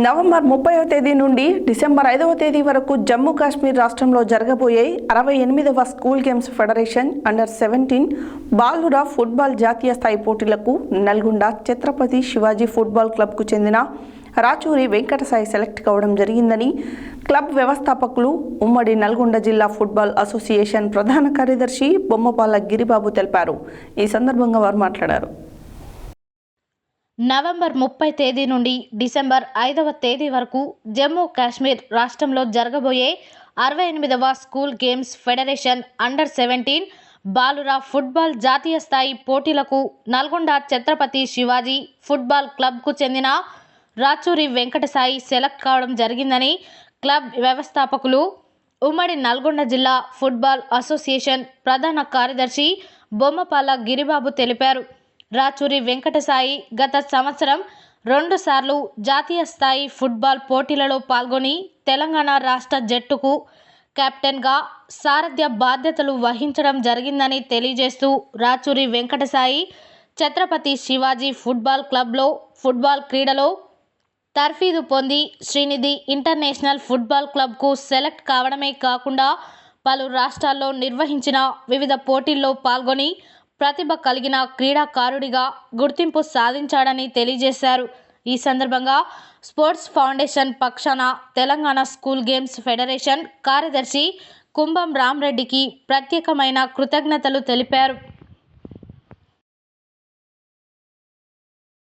November ముప్పైవ తేదీ నుండి డిసెంబర్ ఐదవ తేదీ వరకు జమ్మూ కాశ్మీర్ రాష్ట్రంలో జరగబోయే అరవై ఎనిమిదవ school games federation under seventeen బాలుర ఫుట్బాల్ జాతీయ స్థాయి పోటీలకు నల్గొండ ఛత్రపతి శివాజీ ఫుట్బాల్ క్లబ్కు చెందిన రాచూరి వెంకటసాయి సెలెక్ట్ కావడం జరిగిందని క్లబ్ వ్యవస్థాపకులు ఉమ్మడి నల్గొండ జిల్లా ఫుట్బాల్ అసోసియేషన్ ప్రధాన కార్యదర్శి బొమ్మపాల గిరిబాబు తెలిపారు. ఈ సందర్భంగా వారు మాట్లాడారు. నవంబర్ ముప్పై తేదీ నుండి డిసెంబర్ ఐదవ తేదీ వరకు జమ్మూ కాశ్మీర్ రాష్ట్రంలో జరగబోయే అరవై ఎనిమిదవ school games federation under seventeen బాలుర ఫుట్బాల్ జాతీయ స్థాయి పోటీలకు నల్గొండ ఛత్రపతి శివాజీ ఫుట్బాల్ క్లబ్కు చెందిన రాచూరి వెంకటసాయి సెలెక్ట్ కావడం జరిగిందని క్లబ్ వ్యవస్థాపకులు ఉమ్మడి నల్గొండ జిల్లా ఫుట్బాల్ అసోసియేషన్ ప్రధాన కార్యదర్శి బొమ్మపాల గిరిబాబు తెలిపారు. రాచూరి వెంకటసాయి గత సంవత్సరం రెండుసార్లు జాతీయ స్థాయి ఫుట్బాల్ పోటీలలో పాల్గొని తెలంగాణ రాష్ట్ర జట్టుకు కెప్టెన్గా సారథ్య బాధ్యతలు వహించడం జరిగిందని తెలియజేస్తూ రాచూరి వెంకటసాయి ఛత్రపతి శివాజీ ఫుట్బాల్ క్లబ్లో ఫుట్బాల్ క్రీడలో తర్ఫీదు పొంది శ్రీనిధి ఇంటర్నేషనల్ ఫుట్బాల్ క్లబ్కు సెలెక్ట్ కావడమే కాకుండా పలు రాష్ట్రాల్లో నిర్వహించిన వివిధ పోటీల్లో పాల్గొని ప్రతిభ కలిగిన క్రీడాకారుడిగా గుర్తింపు సాధించాడని తెలియజేశారు. ఈ సందర్భంగా స్పోర్ట్స్ ఫౌండేషన్ పక్షాన తెలంగాణ స్కూల్ గేమ్స్ ఫెడరేషన్ కార్యదర్శి కుంభం రామ్రెడ్డికి ప్రత్యేకమైన కృతజ్ఞతలు తెలిపారు.